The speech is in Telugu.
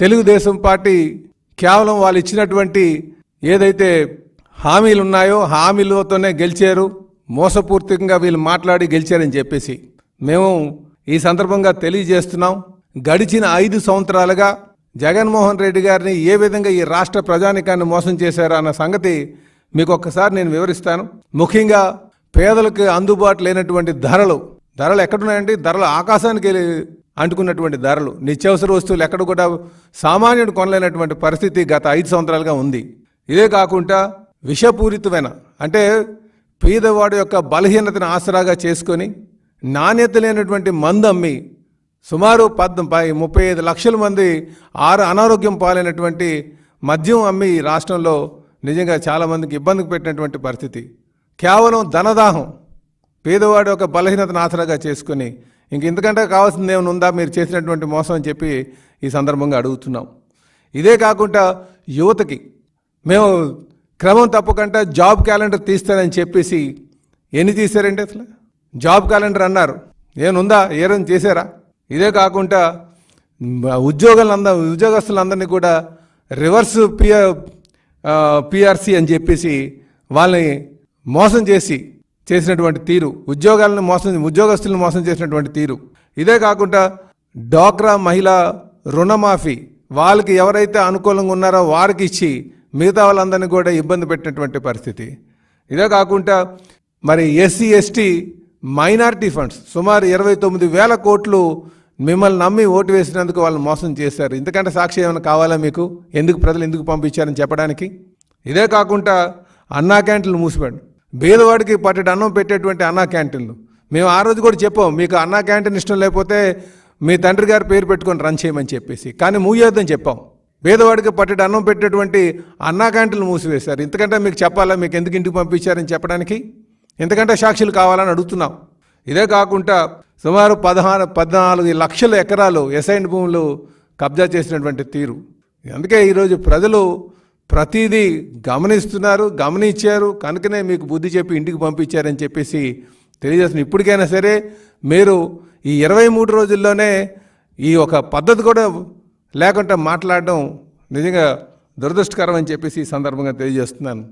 తెలుగుదేశం పార్టీ కేవలం వాళ్ళు ఇచ్చినటువంటి ఏదైతే హామీలు ఉన్నాయో హామీలతోనే గెలిచారు మోసపూర్తికంగా వీళ్ళు మాట్లాడి గెలిచారని చెప్పేసి మేము ఈ సందర్భంగా తెలియజేస్తున్నాం. గడిచిన ఐదు సంవత్సరాలుగా జగన్మోహన్ రెడ్డి గారిని ఏ విధంగా ఈ రాష్ట్ర ప్రజానికాన్ని మోసం చేశారు అన్న సంగతి మీకు ఒక్కసారి నేను వివరిస్తాను. ముఖ్యంగా పేదలకు అందుబాటు లేనటువంటి ధరలు ధరలు ఎక్కడున్నాయండి? ధరలు ఆకాశానికి వెళ్ళి అంటుకున్నటువంటి ధరలు నిత్యావసర వస్తువులు ఎక్కడ కూడా సామాన్యుడు కొనలేనటువంటి పరిస్థితి గత ఐదు సంవత్సరాలుగా ఉంది. ఇదే కాకుండా విషపూరితమైన అంటే పేదవాడి యొక్క బలహీనతను ఆసరాగా చేసుకొని నాణ్యత లేనటువంటి మందు అమ్మి సుమారు పద్ పై ముప్పై ఐదు లక్షల మంది ఆరు అనారోగ్యం పాలైనటువంటి మద్యం అమ్మి ఈ రాష్ట్రంలో నిజంగా చాలామందికి ఇబ్బందికి పెట్టినటువంటి పరిస్థితి. కేవలం ధనదాహం పేదవాడు యొక్క బలహీనతను ఆసరాగా చేసుకొని ఇంక ఇంతకంటే కావాల్సింది ఏమైనా ఉందా? మీరు చేసినటువంటి మోసం అని చెప్పి ఈ సందర్భంగా అడుగుతున్నాం. ఇదే కాకుండా యువతకి మేము క్రమం తప్పకుండా జాబ్ క్యాలెండర్ తీస్తానని చెప్పేసి ఎన్ని తీశారండి అసలు? జాబ్ క్యాలెండర్ అన్నారు. ఏనుందా ఏదైనా చేశారా? ఇదే కాకుండా ఉద్యోగులంద ఉద్యోగస్తులందరినీ కూడా రివర్స్ పిఆర్ పిఆర్సీ అని చెప్పేసి వాళ్ళని మోసం చేసి చేసినటువంటి తీరు ఉద్యోగాలను మోసం ఉద్యోగస్తులను మోసం చేసినటువంటి తీరు. ఇదే కాకుండా డ్వాక్రా మహిళా రుణమాఫీ వాళ్ళకి ఎవరైతే అనుకూలంగా ఉన్నారో వారికి ఇచ్చి మిగతా వాళ్ళందరినీ కూడా ఇబ్బంది పెట్టినటువంటి పరిస్థితి. ఇదే కాకుండా మరి ఎస్సీ ఎస్టీ మైనారిటీ ఫండ్స్ సుమారు ఇరవై తొమ్మిది వేల కోట్లు మిమ్మల్ని నమ్మి ఓటు వేసినందుకు వాళ్ళు మోసం చేశారు. ఇంతకంటే సాక్షి ఏమైనా కావాలా మీకు? ఎందుకు ప్రజలు ఎందుకు పంపించారని చెప్పడానికి? ఇదే కాకుండా అన్నా క్యాంటీన్లు మూసిపోయాడు బీదవాడికి పట్టెడు అన్నం పెట్టేటువంటి అన్నా క్యాంటీన్లు. మేము ఆ రోజు కూడా చెప్పాం మీకు అన్నా క్యాంటీన్ ఇష్టం లేకపోతే మీ తండ్రి గారి పేరు పెట్టుకొని రన్ చేయమని చెప్పేసి. కానీ మూయొద్దని చెప్పాం. పేదవాడికి పట్టెడు అన్నం పెట్టేటువంటి అన్నా క్యాంటీన్లు మూసివేశారు. ఇంతకంటే మీకు చెప్పాలా మీకు ఎందుకు ఇంటికి పంపించారని చెప్పడానికి? ఇంతకంటే సాక్షులు కావాలని అడుగుతున్నాం. ఇదే కాకుండా సుమారు పదహారు పద్నాలుగు లక్షల ఎకరాలు ఎసైన్ భూములు కబ్జా చేసినటువంటి తీరు. అందుకే ఈరోజు ప్రజలు ప్రతిదీ గమనిస్తున్నారు గమనించారు. కనుకనే మీకు బుద్ధి చెప్పి ఇంటికి పంపించారని చెప్పేసి తెలియజేస్తున్న. ఇప్పటికైనా సరే మీరు ఈ ఇరవై మూడు రోజుల్లోనే ఈ ఒక పద్ధతి కూడా లేకుండా మాట్లాడడం నిజంగా దురదృష్టకరం అని చెప్పేసి ఈ సందర్భంగా తెలియజేస్తున్నాను.